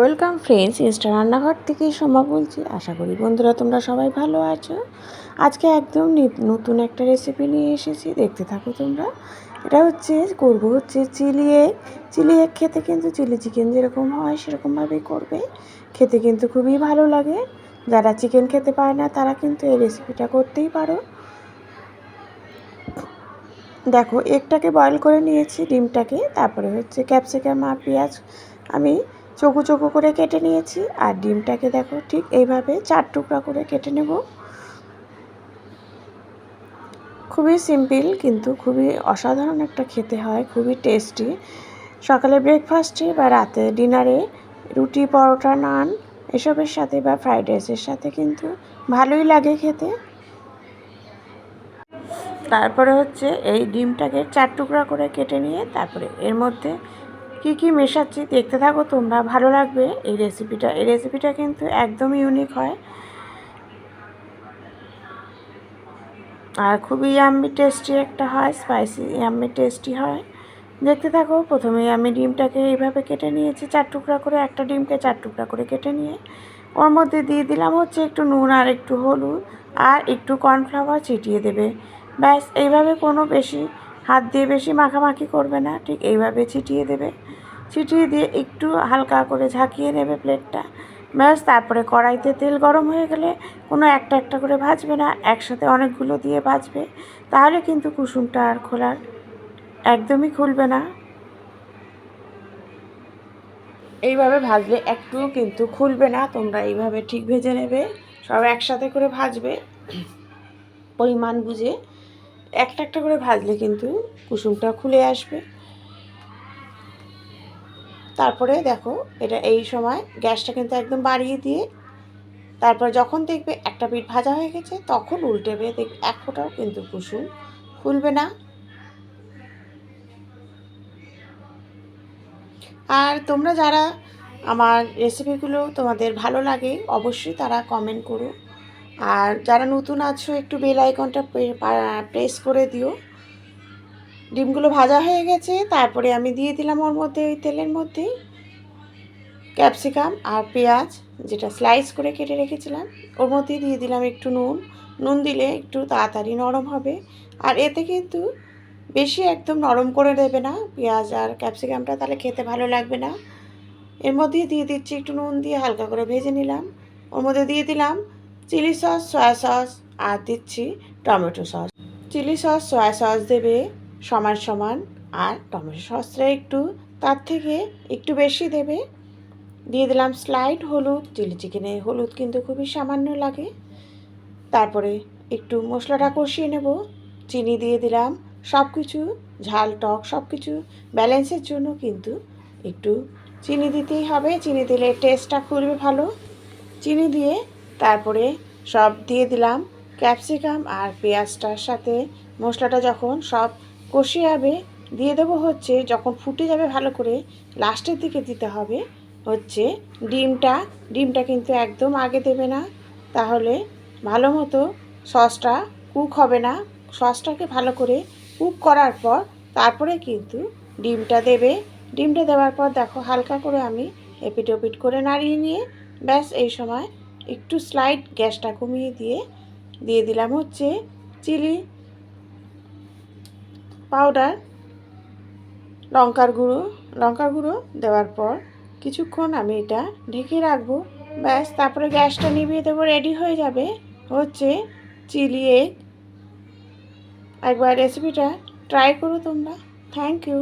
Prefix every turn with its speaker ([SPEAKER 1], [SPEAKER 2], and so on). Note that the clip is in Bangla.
[SPEAKER 1] ওয়েলকাম ফ্রেন্ডস, ইনস্টা রান্নাঘর থেকে সোমা বলছি। আশা করি বন্ধুরা তোমরা সবাই ভালো আছো। আজকে একদম নতুন একটা রেসিপি নিয়ে এসেছি, দেখতে থাকো তোমরা। এটা হচ্ছে, করব হচ্ছে চিলি এগ চিলি এগ খেতে কিন্তু চিলি চিকেন যেরকম হয় সেরকমভাবেই করবে। খেতে কিন্তু খুবই ভালো লাগে। যারা চিকেন খেতে পারে না, তারা কিন্তু এই রেসিপিটা করতেই পারো। দেখো এগটাকে বয়েল করে নিয়েছি, ডিমটাকে। তারপরে হচ্ছে ক্যাপসিকাম আর পেঁয়াজ। আমি চোখো চোখো করে কেটে নিয়েছি আর ডিমটাকে দেখো ঠিক এইভাবে চার টুকরা করে কেটে নেব। খুবই সিম্পল কিন্তু খুবই অসাধারণ একটা খেতে হয়, খুবই টেস্টি। সকালে ব্রেকফাস্টে বা রাতে ডিনারে রুটি, পরোটা, নান এসবের সাথে বা ফ্রাইড রাইসের সাথে কিন্তু ভালোই লাগে খেতে। তারপরে হচ্ছে এই ডিমটাকে চার টুকরা করে কেটে নিয়ে তারপরে এর মধ্যে কি কি মেশাচ্ছি দেখতে থাকো তোমরা, ভালো লাগবে। এই রেসিপিটা এই রেসিপিটা কিন্তু একদম ইউনিক হয়। আর খুবই ইয়াম্মি টেস্টি একটা হয় স্পাইসি ইয়াম্মি টেস্টি হয়। দেখতে থাকো প্রথমে আমি ডিমটাকে এইভাবে কেটে নিয়েছি, চার টুকরা করে, একটা ডিমকে চার টুকরা করে কেটে নিয়ে। ওর মধ্যে দিয়ে দিলাম হচ্ছে একটু নুন আর একটু হলুদ, আর একটু কর্নফ্লাওয়ার ছিটিয়ে দেবে। ব্যাস, এইভাবে কোনো বেশি হাত দিয়ে বেশি মাখামাখি করবে না, ঠিক এইভাবে ছিটিয়ে দেবে। ছিটিয়ে দিয়ে একটু হালকা করে ঝাঁকিয়ে নেবে প্লেটটা। ব্যাস, তারপরে কড়াইতে তেল গরম হয়ে গেলে কোনো একটা একটা করে ভাজবে না, একসাথে অনেকগুলো দিয়ে ভাজবে। তাহলে কিন্তু কুসুমটা আর খোলার একদমই খুলবে না। এইভাবে ভাজলে একটুও কিন্তু খুলবে না, তোমরা এইভাবে ঠিক ভেজে নেবে, সব একসাথে করে ভাজবে। পরিমাণ বুঝে একটা একটা করে ভাজলে কিন্তু কুসুমটা খুলে আসবে। তারপরে দেখো, এটা এই সময় গ্যাসটা কিন্তু একদম বাড়িয়ে দিয়ে তারপর যখন দেখবে একটা পিঠ ভাজা হয়ে গেছে, তখন উল্টেবে দেখবে এক ফোঁটাও কিন্তু কুসুম খুলবে না। আর তোমরা যারা আমার রেসিপিগুলো তোমাদের ভালো লাগে, অবশ্যই তারা কমেন্ট করো। আর যারা নতুন আছো, একটু বেল আইকনটা প্রেস করে দিও। ডিমগুলো ভাজা হয়ে গেছে, তারপরে আমি দিয়ে দিলাম ওর মধ্যে ওই তেলের মধ্যে ক্যাপসিকাম আর পেঁয়াজ, যেটা স্লাইস করে কেটে রেখেছিলাম। ওর মধ্যে দিয়ে দিলাম একটু নুন। নুন দিলে একটু তাড়াতাড়ি নরম হবে। আর এতে কিন্তু বেশি একদম নরম করে দেবে না পেঁয়াজ আর ক্যাপসিকামটা তাহলে খেতে ভালো লাগবে না। এর মধ্যে দিয়ে দিচ্ছি একটু নুন দিয়ে হালকা করে ভেজে নিলাম। ওর মধ্যে দিয়ে দিলাম চিলি সস, সয়া সস আর দিচ্ছি tomato sauce. Chilli sauce, soya sauce দেবে সমান সমান আর টমেটো সসটা একটু, তার থেকে একটু বেশি দেবে। দিয়ে দিলাম স্লাইড হলুদ, চিলি চিকেনে হলুদ কিন্তু খুবই সামান্য লাগে। তারপরে একটু মশলাটা কষিয়ে নেব। চিনি দিয়ে দিলাম সব কিছু ঝাল, টক সব কিছু ব্যালেন্সের জন্য কিন্তু একটু চিনি দিতেই হবে। চিনি দিলে টেস্টটা খুবই ভালো। চিনি দিয়ে তারপরে সব দিয়ে দিলাম ক্যাপসিকাম আর পেঁয়াজটার সাথে। মশলাটা যখন সব কষে যাবে, দিয়ে দেবো হচ্ছে যখন ফুটে যাবে ভালো করে, লাস্টের দিকে দিতে হবে হচ্ছে ডিমটা। ডিমটা কিন্তু একদম আগে দেবে না, তাহলে ভালো মতো সসটা কুক হবে না। সসটাকে ভালো করে কুক করার পর তারপরে কিন্তু ডিমটা দেবে। ডিমটা দেওয়ার পর দেখো হালকা করে আমি এপিট ওপিট করে নাড়িয়ে নিয়ে ব্যাস এই সময় একটু স্লাইড গ্যাসটা কমিয়ে দিয়ে দিয়ে দিলাম হচ্ছে চিলি পাউডার লঙ্কার গুঁড়ো। লঙ্কার গুঁড়ো দেওয়ার পর কিছুক্ষণ আমি এটা ঢেকে রাখব। ব্যাস, তারপরে গ্যাসটা নিভিয়ে দেবো রেডি হয়ে যাবে হচ্ছে চিলি এগ একবার রেসিপিটা ট্রাই করো তোমরা। Thank you